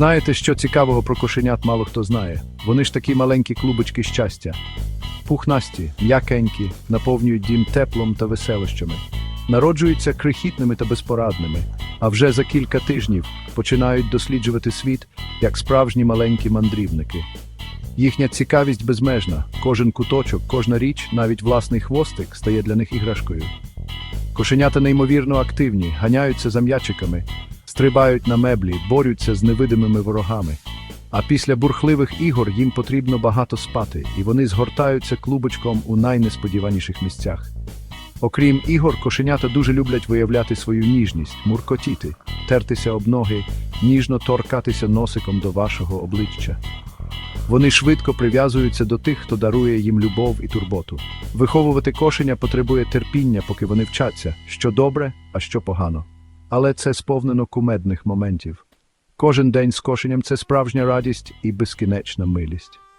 Знаєте, що цікавого про кошенят мало хто знає. Вони ж такі маленькі клубочки щастя. Пухнасті, м'якенькі, наповнюють дім теплом та веселощами. Народжуються крихітними та безпорадними, а вже за кілька тижнів починають досліджувати світ як справжні маленькі мандрівники. Їхня цікавість безмежна, кожен куточок, кожна річ, навіть власний хвостик стає для них іграшкою. Кошенята неймовірно активні, ганяються за м'ячиками, стрибають на меблі, борються з невидимими ворогами. А після бурхливих ігор їм потрібно багато спати, і вони згортаються клубочком у найнесподіваніших місцях. Окрім ігор, кошенята дуже люблять виявляти свою ніжність, муркотіти, тертися об ноги, ніжно торкатися носиком до вашого обличчя. Вони швидко прив'язуються до тих, хто дарує їм любов і турботу. Виховувати кошеня потребує терпіння, поки вони вчаться, що добре, а що погано. Але це сповнено кумедних моментів. Кожен день з кошеням це справжня радість і безкінечна милість.